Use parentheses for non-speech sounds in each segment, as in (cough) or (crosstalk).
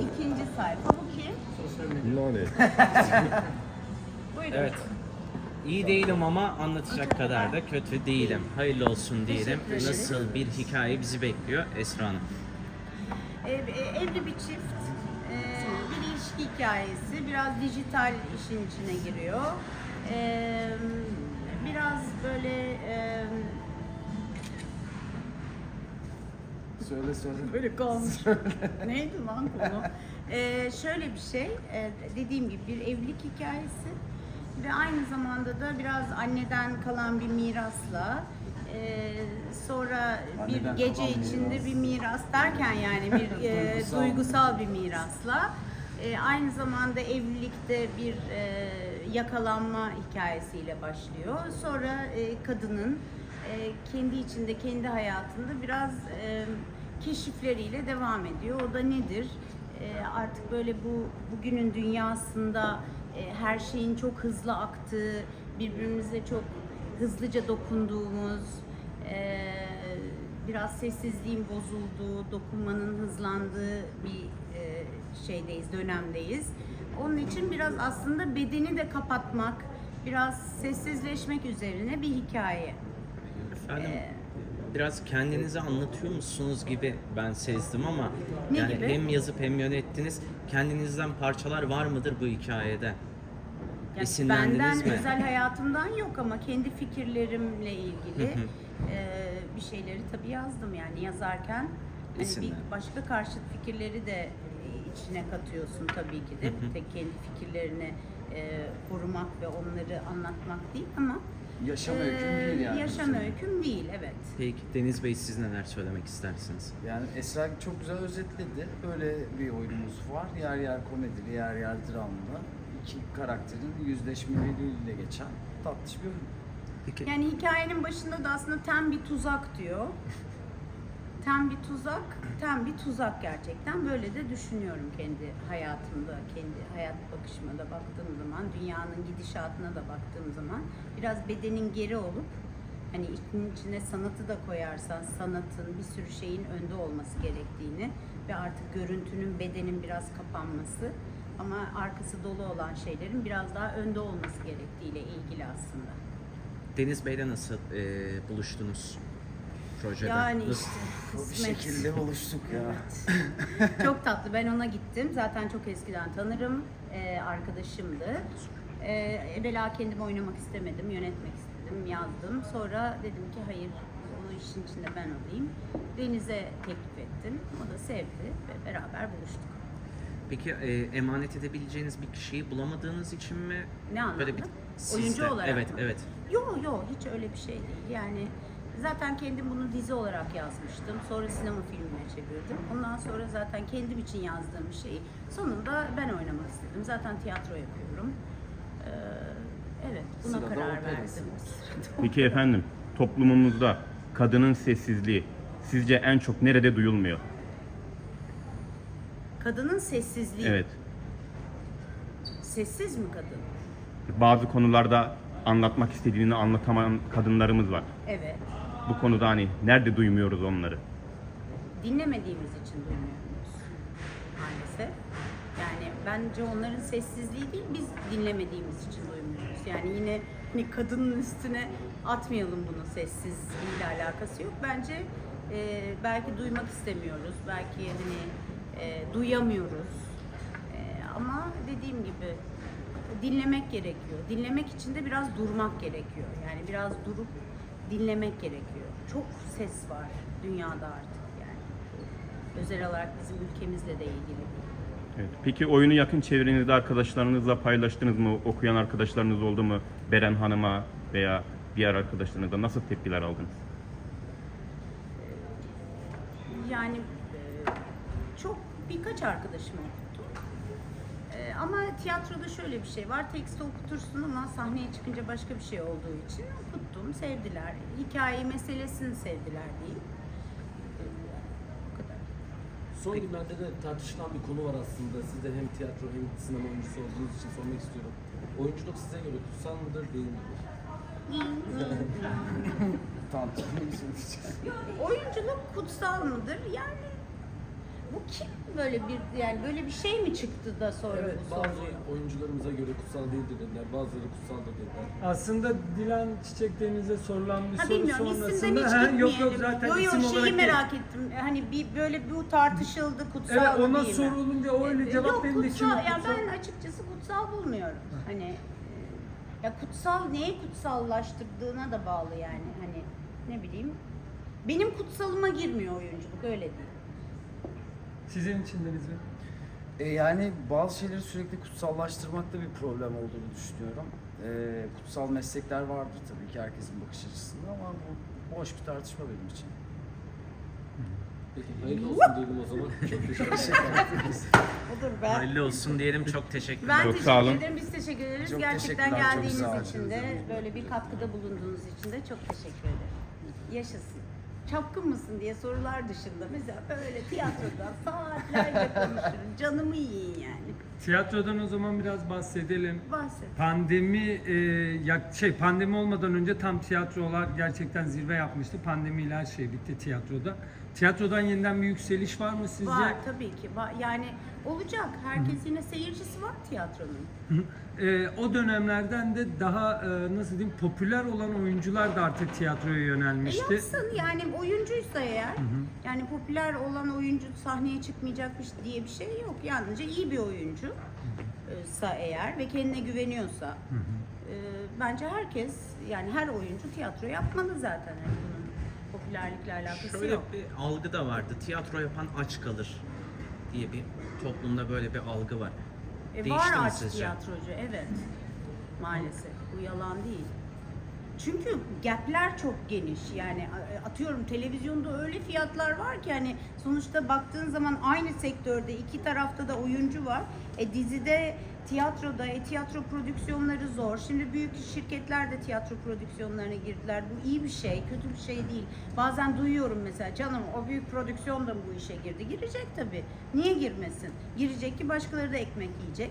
ikinci sayfa. Bu kim? Nane. (laughs) Buyurun. Evet. İyi değilim ama anlatacak kadar da kötü değilim. Hayırlı olsun diyelim. Teşekkür ederim. Nasıl bir hikaye bizi bekliyor Esra Hanım? Ev- e, evli bir çift. e, bir ilişki hikayesi. Biraz dijital işin içine giriyor. E, biraz böyle e, Söyle söyle. böyle kalmış. (laughs) Neydi lan konu? E, şöyle bir şey. e, dediğim gibi bir evlilik hikayesi. Ve aynı zamanda da biraz anneden kalan bir mirasla e, sonra Anneden bir gece kalan içinde miras. bir miras derken yani bir e, (laughs) Duygusal. duygusal bir mirasla e, aynı zamanda evlilikte bir e, yakalanma hikayesiyle başlıyor. Sonra e, kadının e, kendi içinde kendi hayatında biraz e, keşifleriyle devam ediyor. O da nedir? E, artık böyle bu bugünün dünyasında e, her şeyin çok hızlı aktığı, birbirimize çok hızlıca dokunduğumuz, e, biraz sessizliğin bozulduğu, dokunmanın hızlandığı bir e, şeydeyiz, dönemdeyiz. Onun için biraz aslında bedeni de kapatmak, biraz sessizleşmek üzerine bir hikaye. Efendim Ee, biraz kendinizi anlatıyor musunuz gibi ben sezdim ama Ne yani gibi? hem yazıp hem yönettiniz. Kendinizden parçalar var mıdır bu hikayede? Yani benden mi? özel hayatımdan yok ama kendi fikirlerimle ilgili e, bir şeyleri tabii yazdım yani yazarken hani bir başka karşıt fikirleri de e, içine katıyorsun tabii ki de. Tek kendi fikirlerini e, korumak ve onları anlatmak değil ama Yaşam e, öyküm değil yani. Yaşam öyküm değil evet. Peki Deniz Bey siz neler söylemek istersiniz? Yani Esra çok güzel özetledi. Böyle bir oyunumuz var. Yer yer komedili, yer yer dramlı. İki karakterin yüzleşmeleriyle geçen tatlış bir oyun. Peki Yani hikayenin başında da aslında tem bir tuzak diyor. (laughs) Tem bir tuzak, tem bir tuzak gerçekten. Böyle de düşünüyorum kendi hayatımda, kendi hayat bakışıma da baktığım zaman, dünyanın gidişatına da baktığım zaman biraz bedenin geri olup hani içinin içine sanatı da koyarsan sanatın bir sürü şeyin önde olması gerektiğini ve artık görüntünün bedenin biraz kapanması ama arkası dolu olan şeylerin biraz daha önde olması gerektiğiyle ilgili aslında. Deniz Bey'le nasıl e, buluştunuz projede? Yani işte Bu bir kısmet. şekilde buluştuk ya. çok tatlı. Ben ona gittim. Zaten çok eskiden tanırım. Ee, arkadaşımdı. Ee, evvela kendim oynamak istemedim. Yönetmek istedim. Yazdım. Sonra dedim ki hayır onu işin içinde ben olayım. Deniz'e teklif ettim. O da sevdi ve beraber buluştuk. Peki e, emanet edebileceğiniz bir kişiyi bulamadığınız için mi? Ne anlamda? Böyle bir Oyuncu sizde- olarak Evet, mı? evet. Yok yok hiç öyle bir şey değil. Yani zaten kendim bunu dizi olarak yazmıştım. Sonra sinema filmine çevirdim. Ondan sonra zaten kendim için yazdığım şeyi sonunda ben oynamak istedim. Zaten tiyatro yapıyorum. Ee, evet buna Sırada karar verdim. Peki efendim, toplumumuzda kadının sessizliği sizce en çok nerede duyulmuyor? Kadının sessizliği. Evet. Sessiz mi kadın? Bazı konularda anlatmak istediğini anlatamayan kadınlarımız var. Evet. Bu konuda hani nerede duymuyoruz onları? dinlemediğimiz için duymuyoruz maalesef. Yani bence onların sessizliği değil, biz dinlemediğimiz için duymuyoruz. Yani yine hani kadının üstüne atmayalım bunu sessizliğiyle alakası yok. Bence e, belki duymak istemiyoruz, belki hani e, duyamıyoruz. E, ama dediğim gibi dinlemek gerekiyor. Dinlemek için de biraz durmak gerekiyor. Yani biraz durup dinlemek gerekiyor. Çok ses var dünyada artık yani. Özel olarak bizim ülkemizle de ilgili. Evet. Peki oyunu yakın çevrenizde arkadaşlarınızla paylaştınız mı? Okuyan arkadaşlarınız oldu mu? Beren Hanım'a veya diğer arkadaşlarınıza nasıl tepkiler aldınız? Yani e, çok birkaç arkadaşım okuttu. E, Ama tiyatroda şöyle bir şey var. Teksti okutursun ama sahneye çıkınca başka bir şey olduğu için okuttum. Sevdiler. Hikaye meselesini sevdiler diyeyim. Bu kadar. Son günlerde de tartışılan bir konu var aslında. Siz de hem tiyatro hem sinema oyuncusu olduğunuz için sormak istiyorum. Oyunculuk size göre kutsal mıdır, değil midir? Söyleyeceğim? Oyunculuk kutsal mıdır? Yani bu kim böyle bir yani böyle bir şey mi çıktı da sonra Evet, bu bazı soruluyor? oyuncularımıza göre kutsal değildir dediler, bazıları kutsaldır dediler. Aslında Dilan Çiçek Deniz'e sorulan bir Ha soru bilmiyorum isimden sonrasında hiç Ha, gitmeyelim. yok yok zaten yo, yo, isim şeyi olarak değil. merak ettim. Hani bir böyle bu tartışıldı kutsal Evet ona değil mi? sorulunca o öyle Ee, cevap Yok benim de kutsal, kutsal? ben açıkçası kutsal bulmuyorum. Hani e, ya kutsal neyi kutsallaştırdığına da bağlı yani hani ne bileyim. Benim kutsalıma girmiyor oyunculuk öyle değil. Sizin için Deniz Bey. E, yani bazı şeyleri sürekli kutsallaştırmakta bir problem olduğunu düşünüyorum. E, kutsal meslekler vardır tabii ki herkesin bakış açısında ama bu boş bir tartışma benim için. Peki hayırlı olsun diyelim o zaman. Çok teşekkür ederim. Odur ben. Hayırlı olsun diyelim. Çok teşekkürler. Ben Çok teşekkür sağ olun. ederim. Biz teşekkür ederiz. Çok Gerçekten teşekkürler, çok geldiğiniz sağ olun. için de böyle bir katkıda bulunduğunuz için de çok teşekkür ederim. Yaşasın. Çapkın mısın diye sorular dışında mesela böyle tiyatroda saatlerce konuşurum. Canımı yiyin yani. Tiyatrodan o zaman biraz bahsedelim. Bahset. Pandemi e, yak- şey pandemi olmadan önce tam tiyatrolar gerçekten zirve yapmıştı. Pandemiyle her şey bitti tiyatroda. Tiyatrodan yeniden bir yükseliş var mı sizce? Var tabii ki. Yani olacak. Herkes yine seyircisi var tiyatronun. (laughs) E, o dönemlerden de daha e, nasıl diyeyim popüler olan oyuncular da artık tiyatroya E yönelmişti. yapsın yani oyuncuysa eğer yani popüler olan oyuncu sahneye çıkmayacakmış diye bir şey yok. Yalnızca iyi bir oyuncu e, sa eğer ve kendine güveniyorsa e, bence herkes yani her oyuncu tiyatro yapmalı zaten. Yani bunun popülerlikle alakası Şöyle yok. bir algı da vardı. Tiyatro yapan aç kalır diye bir toplumda böyle bir algı var. E, Değişti var mi aç sizce? tiyatrocu evet. Maalesef. Bu yalan değil. Çünkü gapler çok geniş. Yani a- atıyorum televizyonda öyle fiyatlar var ki hani sonuçta baktığın zaman aynı sektörde iki tarafta da oyuncu var. E dizide, tiyatroda, e tiyatro prodüksiyonları zor. Şimdi büyük şirketler de tiyatro prodüksiyonlarına girdiler. Bu iyi bir şey, kötü bir şey değil. Bazen duyuyorum mesela canım o büyük prodüksiyon da bu işe girdi. Girecek tabii. Niye girmesin? Girecek ki başkaları da ekmek yiyecek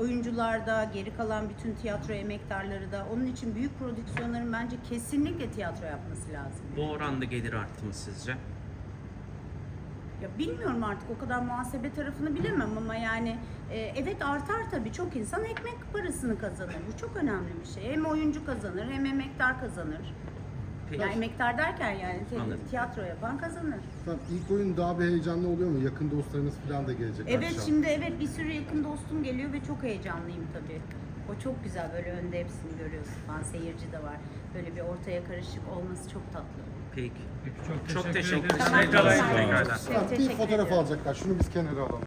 oyuncular da, geri kalan bütün tiyatro emektarları da onun için büyük prodüksiyonların bence kesinlikle tiyatro yapması lazım. Bu oranda gelir arttı mı sizce? Ya bilmiyorum artık o kadar muhasebe tarafını bilemem ama yani e, evet artar tabii çok insan ekmek parasını kazanır. Bu çok önemli bir şey. Hem oyuncu kazanır hem emektar kazanır. Peki. Yani emektar derken yani te- Anladım. tiyatro yapan kazanır. Tamam, ilk oyun daha bir heyecanlı oluyor mu? Yakın dostlarınız falan da gelecek Evet akşam. şimdi evet bir sürü yakın dostum geliyor ve çok heyecanlıyım tabii. O çok güzel böyle önde hepsini görüyorsun falan seyirci de var. Böyle bir ortaya karışık olması çok tatlı. Peki. Çok Çok teşekkür ederim. ederim. Tekrardan Tamam, tekrardan. bir teşekkür fotoğraf alacaklar. Şunu biz kenara alalım.